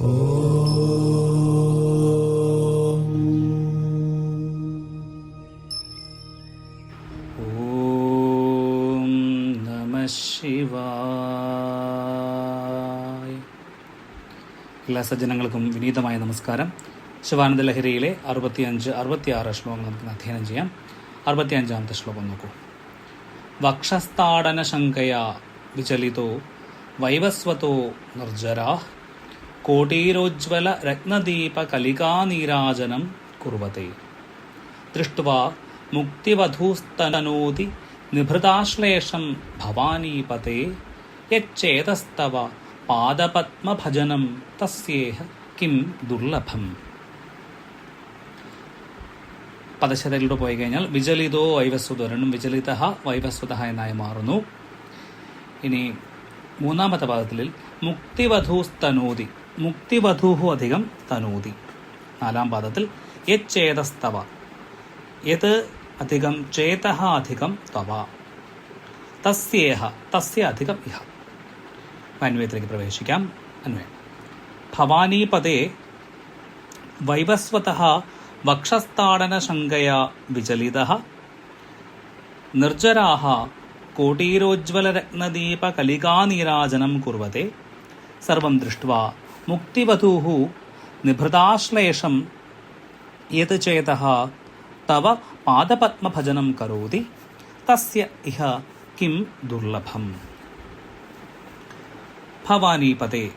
എല്ലാ സജ്ജനങ്ങൾക്കും വിനീതമായ നമസ്കാരം. ശിവാനന്ദ ലഹരിയിലെ അറുപത്തിയഞ്ച് അറുപത്തിയാറ് ശ്ലോകങ്ങൾ നമുക്ക് അധ്യയനം ചെയ്യാം. അറുപത്തിയഞ്ചാമത്തെ ശ്ലോകം നോക്കൂ. വക്ഷസ്ഥാടന ശങ്കയാ വിചലിതോ വൈവസ്വതോ നിർജരാ കോട്ടീരോജ്വല രത്നദീപ കലികാനീരാജനം കുറവത്തെ ദൃഷ്ട്വാ മുക്തിവധൂസ്തനോതി നിഭൃതാശ്ലേഷം ഭവാനീപതേ യേതസ്തവ പാദപത്മഭജനം തസ്യേഹ കിം ദുർലഭം. പദശതയിലൂടെ പോയി കഴിഞ്ഞാൽ വിചലിതോ വൈവസ്വത രണ്ടും വിചലിത വൈവസ്വത എന്നായി മാറുന്നു. ഇനി മൂന്നാമത്തെ പദത്തിൽ മുക്തിവധൂസ്തനോതി മുക്തിവധൂഹു അധികം തനൂതി. നാലാം പാദത്തിൽ യച്ചേതസ്തവ. യത് അധികം ചേത അധികം തവ. തസ്യേഹ തസ്യ അധികം ഇഹ. അന്വയത്തിലേക്ക് പ്രവേശിക്കാം. അന്വയം. ഭവാനീപദേ വൈവസ്വത വക്ഷസ്ഥാടനശങ്കയാ വിചലിത നിർജരാ കോട്ടീരോജ്വലരത്നദീപകലികാനീരാജനം കുർവത്തെ സർവം ദൃഷ്ട്വാ മുക്തിവധൂः നിഭൃതാശ്ലേഷം യത് ചേത? തവ പാദപത്മഭജനം കരോതി തസ്യ ഇഹ കിം ദുർലഭം. ഭവാനീപതേ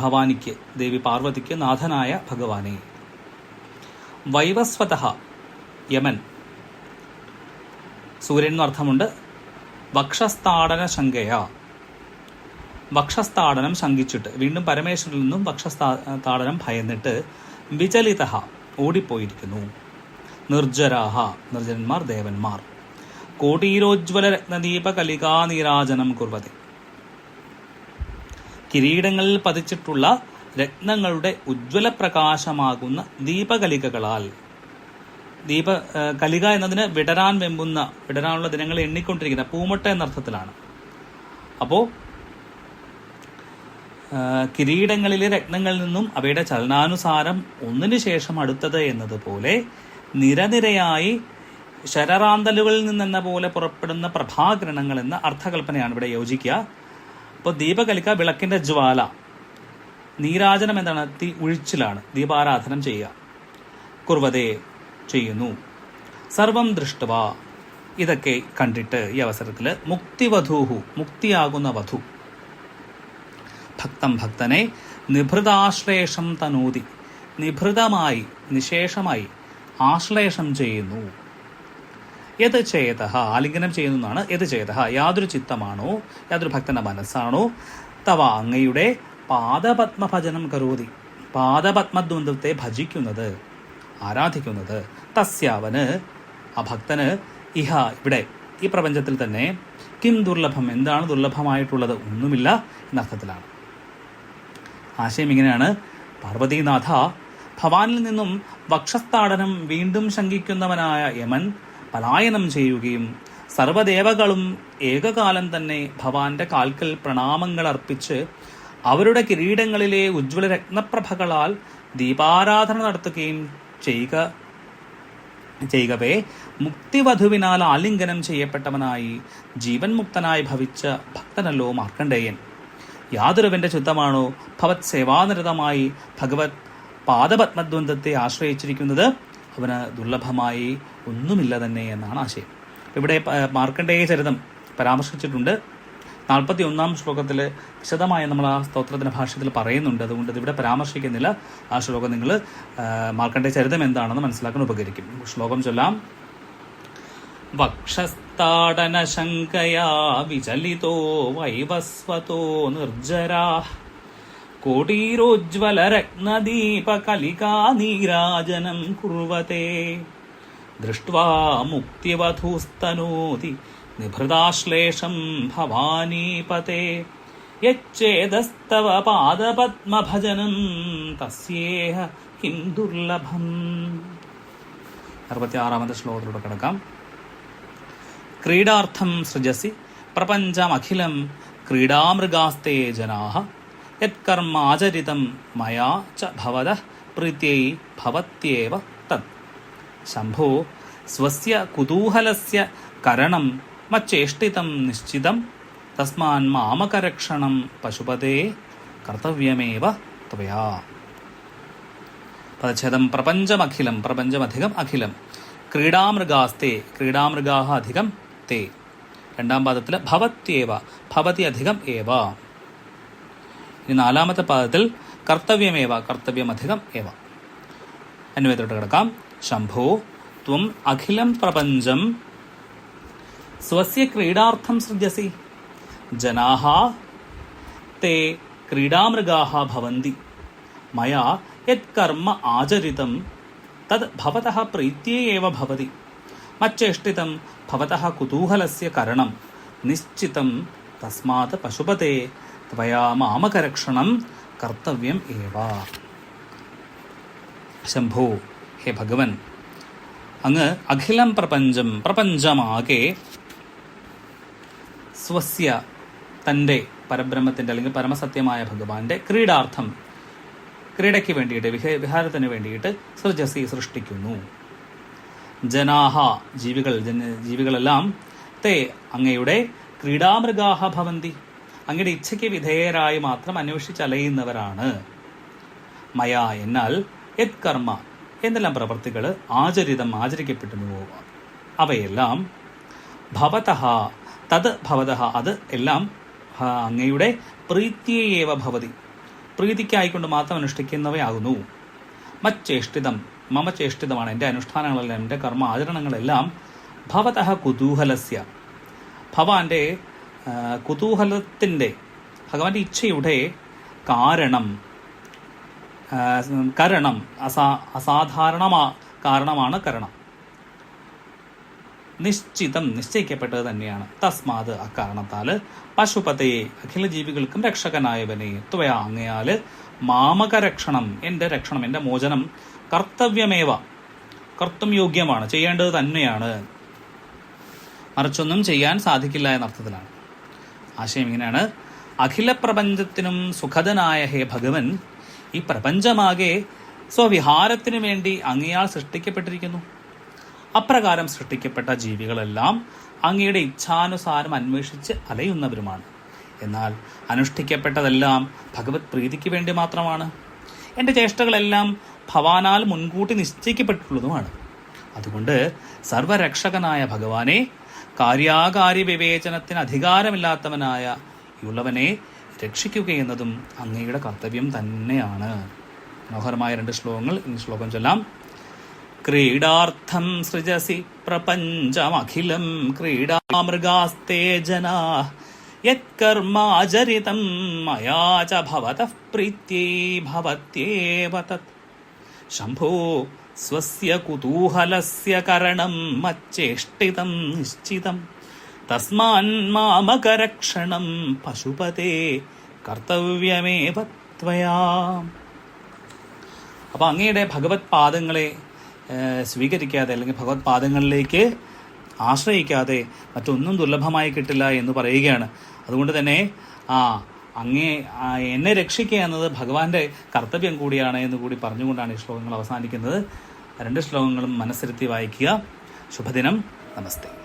ഭവാനിക്ക് ദേവി പാർവതിക്ക് നാഥനായ ഭഗവാനെ. വൈവസ്വത യമൻ. സൂര്യൻ എന്നർത്ഥമുണ്ട് വക്ഷസ്ഥാടന ശങ്കയ വക്ഷസ്ഥാടനം ശങ്കിച്ചിട്ട്. വീണ്ടും പരമേശ്വരനിൽ നിന്നും വക്ഷസ്ഥാടനം ഭയന്നിട്ട് വിചലിത ഓടിപ്പോയിരിക്കുന്നു. നിർജരാഹ നിർജന്മാർ ദേവന്മാർ. കോടീരോജ്വല രത്നദീപ കലികാനീരാജനം കുർവതെ. കിരീടങ്ങളിൽ പതിച്ചിട്ടുള്ള രത്നങ്ങളുടെ ഉജ്ജ്വല പ്രകാശമാകുന്ന ദീപകലികകളാൽ. ദീപ കലിക എന്നതിന് വിടരാൻ വെമ്പുന്ന വിടരാനുള്ള ദിനങ്ങൾ എണ്ണിക്കൊണ്ടിരിക്കുന്ന പൂമൊട്ട എന്നർത്ഥത്തിലാണ്. അപ്പോൾ കിരീടങ്ങളിലെ രത്നങ്ങളിൽ നിന്നും അവയുടെ ചലനാനുസാരം ഒന്നിനു ശേഷം അടുത്തത് എന്നതുപോലെ നിരനിരയായി ശരറാന്തലുകളിൽ നിന്നെന്ന പോലെ പുറപ്പെടുന്ന പ്രഭാകിരണങ്ങൾ എന്ന അർത്ഥകൽപ്പനയാണ് ഇവിടെ യോജിക്കുക. അപ്പോൾ ദീപകലിക്ക വിളക്കിന്റെ ജ്വാല നീരാജനം എന്താണ് തീ ഉഴിച്ചിലാണ് ദീപാരാധനം ചെയ്യുക. കുർവതേ ചെയ്യുന്നു. സർവം ദൃഷ്ടവ. ഇതൊക്കെ കണ്ടിട്ട് ഈ അവസരത്തിൽ മുക്തിവധൂഹു മുക്തിയാകുന്ന വധു. ഭക്തം ഭക്തനെ നിഭൃതാശ്ലേഷം തനൂതി. നിഭൃതമായി നിശേഷമായി ആശ്ലേഷം ചെയ്യുന്നു. യത് ചേത ആലിംഗനം ചെയ്യുന്നതാണ് യത് ചേത. യാതൊരു ചിത്തമാണോ? യാതൊരു ഭക്തന്റെ മനസ്സാണോ? തവ അങ്ങയുടെ പാദപത്മഭജനം കരോതി. പാദപത്മദ്വന്ദ്വത്തെ ഭജിക്കുന്നത് ആരാധിക്കുന്നത്. തസ്യാവന് ആ ഭക്തന് ഇഹ ഇവിടെ ഈ പ്രപഞ്ചത്തിൽ തന്നെ കിം ദുർലഭം? എന്താണ് ദുർലഭമായിട്ടുള്ളത്? ഒന്നുമില്ല എന്നർത്ഥത്തിലാണ്. ആശയം ഇങ്ങനെയാണ് പാർവതീനാഥ ഭവാനിൽ നിന്നും വക്ഷസ്ഥാടനം വീണ്ടും ശങ്കിക്കുന്നവനായ യമൻ പലായനം ചെയ്യുകയും സർവദേവകളും ഏകകാലം തന്നെ ഭവാന്റെ കാൽക്കൽ പ്രണാമങ്ങൾ അർപ്പിച്ച് അവരുടെ കിരീടങ്ങളിലെ ഉജ്ജ്വല രത്നപ്രഭകളാൽ ദീപാരാധന നടത്തുകയും ചെയ്യുക ചെയ്യവേ മുക്തിവധുവിനാൽ ആലിംഗനം ചെയ്യപ്പെട്ടവനായി ജീവൻ മുക്തനായി ഭവിച്ച ഭക്തനല്ലോ മാർക്കണ്ഡേയൻ. യാതൊരുവന്റെ ചിത്തമാണോ ഭവത് സേവാനിരതമായി ഭഗവത് പാദപത്മദ്വന്ദ്വത്തെ ആശ്രയിച്ചിരിക്കുന്നത് അവന് ദുർലഭമായി ഒന്നുമില്ല തന്നെ എന്നാണ് ആശയം. ഇവിടെ മാർക്കണ്ഡേയ ചരിതം പരാമർശിച്ചിട്ടുണ്ട്. നാൽപ്പത്തി ഒന്നാം ശ്ലോകത്തിൽ വിശദമായി നമ്മൾ ആ സ്തോത്രത്തിന്റെ ഭാഷയത്തിൽ പറയുന്നുണ്ട്. അതുകൊണ്ട് ഇവിടെ പരാമർശിക്കുന്നില്ല. ആ ശ്ലോകം നിങ്ങൾ മാർക്കണ്ഡേയ ചരിതം എന്താണെന്ന് മനസ്സിലാക്കാൻ ഉപകരിക്കും. ശ്ലോകം ചൊല്ലാം. വക്ഷസ്ഥാടനശങ്കയാ വിചലിതോ വൈവസ്വതോ നിർജരാ കോട്ടീരോജ്വലരത്നദീപകലികാനീരാജനം कुर्वते ദൃഷ്ട്വാ മുക്തിവധൂസ്തനോതി നിഭൃതാശ്ലേഷം ഭവാനീപതേ. യച്ചേതസ്തവ പാദപത്മഭജനം തസ്യേഹ കിം ദുർലഭം അറുപത്തിയാറാമത്തെ ശ്ലോകത്തിലൂടെ കിടക്കാം. ക്രീഡാർത്ഥം സൃജസി. പ്രപഞ്ചമഖിലം ക്രീഡാമൃഗാസ്തേ ജനാः. യത്കർമാചരിതം മയാ ച ഭവത പ്രീത്യൈ ഭവത്യേവ തത്. ശംഭോ സ്വസ്യ കുതൂഹലസ്യ കരണം മച്ചേഷ്ടിതം നിശ്ചിതം. തസ്മാൻ മാമകരക്ഷണം പശുപതേ കർത്തവ്യമേവ ത്വയാ. പദച്ഛേദം പ്രപഞ്ചമഖിലം പ്രപഞ്ചമധികം അഖിലം. ക്രീഡാമൃഗാസ്തേ ക്രീഡാമൃഗാഹ അധികം. തേ രണ്ടാം പാദത്തിൽ ഭവത്യേവ ഭവതി അധികം ഏവ. ഇനി നാലാമത്തെ പാദത്തിൽ കർത്തവ്യമേവ കർത്തവ്യം അധികം ഏവ. അന്വയത്തോട്ട് കിടക്കാം. ശംഭോ ത്വം അഖിലം പ്രപഞ്ചം സ്വസ്യ ക്രീഡാർത്ഥം സൃജസി. ജനാഹ തേ ക്രീഡാമൃഗാഹ ഭവന്തി. മയാ യത് കർമ്മ ആചരിതം. തത് ഭവതഃ പ്രീത്യേ ഭവതി. മച്ചേഷ്ടിതം ഭവതഃ കുതൂഹലസ്യ കരണം. നിശ്ചിതം തസ്മാത് പശുപതേ. ത്വയാ മാമകരക്ഷണം കർത്തവ്യം ഏവ. ശംഭോ ഹേ ഭഗവൻ. അങ്ങ് അഖിലം പ്രപഞ്ചം പ്രപഞ്ചമാകെ സ്വസ്യ തന്റെ പരബ്രഹ്മത്തിന്റെ അല്ലെങ്കിൽ പരമസത്യമായ ഭഗവാന്റെ ക്രീഡാർത്ഥം ക്രീഡയ്ക്ക് വേണ്ടിയിട്ട് വിഹ വിഹാരത്തിന് വേണ്ടിയിട്ട് സൃജസി സൃഷ്ടിക്കുന്നു. ജനാഹ ജീവികൾ ജീവികളെല്ലാം തേ അങ്ങയുടെ ക്രീഡാമൃഗാഹ ഭവന്തി. അങ്ങയുടെ ഇച്ഛയ്ക്ക് വിധേയരായി മാത്രം അന്വേഷിച്ചലയുന്നവരാണ്. മയ എന്നാൽ യത് കർമ്മ എന്തെല്ലാം പ്രവർത്തികൾ ആചരിതം ആചരിക്കപ്പെട്ടുന്നുവോ അവയെല്ലാം ഭവതഹ തത് ഭവത അത് എല്ലാം അങ്ങയുടെ പ്രീത്യയേവ ഭവതി. പ്രീതിക്കായിക്കൊണ്ട് മാത്രം അനുഷ്ഠിക്കുന്നവയാകുന്നു. മച്ചേഷ്ടിതം മമ ചേഷ്ടിതമാണ് എന്റെ അനുഷ്ഠാനങ്ങളെല്ലാം എന്റെ കർമ്മ ആചരണങ്ങളെല്ലാം ഭവതഃ കുതൂഹലസ്യ. ഭവാന്റെ കുതൂഹലത്തിന്റെ ഭഗവാന്റെ ഇച്ഛയുടെ കാരണം കരണം അസാ അസാധാരണമാ കാരണമാണ് കരണം. നിശ്ചിതം നിശ്ചയിക്കപ്പെട്ടത് തന്നെയാണ്. തസ്മാത് അക്കാരണത്താൽ പശുപതയെ അഖില ജീവികൾക്കും രക്ഷകനായവനെ ത്വയാ മാമകരക്ഷണം മാമക രക്ഷണം എന്റെ രക്ഷണം എന്റെ മോചനം കർത്തവ്യമേവ. കർത്തം യോഗ്യമാണ്. ചെയ്യേണ്ടത് തന്നെയാണ്. മറിച്ചൊന്നും ചെയ്യാൻ സാധിക്കില്ല എന്നർത്ഥത്തിലാണ്. ആശയം ഇങ്ങനെയാണ്. അഖില പ്രപഞ്ചത്തിനും സുഖദനായ ഹേ ഭഗവൻ ഈ പ്രപഞ്ചമാകെ സ്വവിഹാരത്തിനു വേണ്ടി അങ്ങയാൽ സൃഷ്ടിക്കപ്പെട്ടിരിക്കുന്നു. അപ്രകാരം സൃഷ്ടിക്കപ്പെട്ട ജീവികളെല്ലാം അങ്ങയുടെ ഇച്ഛാനുസാരം അന്വേഷിച്ച് അലയുന്നവരുമാണ്. എന്നാൽ അനുഷ്ഠിക്കപ്പെട്ടതെല്ലാം ഭഗവത് പ്രീതിക്ക് വേണ്ടി മാത്രമാണ്. എന്റെ ചേഷ്ടകളെല്ലാം ഭവാനാൽ മുൻകൂട്ടി നിശ്ചയിക്കപ്പെട്ടിട്ടുള്ളതുമാണ്. അതുകൊണ്ട് സർവരക്ഷകനായ ഭഗവാനെ കാര്യാകാര്യ വിവേചനത്തിന് അധികാരമില്ലാത്തവനായ ഉള്ളവനെ രക്ഷിക്കുക എന്നതും അങ്ങയുടെ കർത്തവ്യം തന്നെയാണ്. മനോഹരമായ രണ്ട് ശ്ലോകങ്ങൾ ഈ ശ്ലോകം ചൊല്ലാം. ക്രീഡാർത്ഥം സൃജസി പ്രപഞ്ചമഖിലം ക്രീഡാമൃഗാസ്തേ ജനാ യത്കർമാചരിതം മയാ ച ഭവതഃ പ്രീത്യേ ഭവത്യേവ തത് ശംഭോ സ്വസ്യ കുതൂഹലസ്യ കരണം മച്ചേഷ്ടിതം നിശ്ചിതം. തസ്മാൻ മാമകരക്ഷണം പശുപതേ കർത്തവ്യമേവ ത്വയാ. അപ്പോൾ അങ്ങയുടെ ഭഗവത് പാദങ്ങളെ സ്വീകരിക്കാതെ അല്ലെങ്കിൽ ഭഗവത് പാദങ്ങളിലേക്ക് ആശ്രയിക്കാതെ മറ്റൊന്നും ദുർലഭമായി കിട്ടില്ല എന്ന് പറയുകയാണ്. അതുകൊണ്ട് തന്നെ ആ അങ്ങേ എന്നെ രക്ഷിക്കുക എന്നത് ഭഗവാന്റെ കർത്തവ്യം കൂടിയാണ് എന്ന് കൂടി പറഞ്ഞുകൊണ്ടാണ് ഈ ശ്ലോകങ്ങൾ അവസാനിക്കുന്നത്. രണ്ട് ശ്ലോകങ്ങളും മനസ്സിരുത്തി വായിക്കുക. ശുഭദിനം. നമസ്തേ.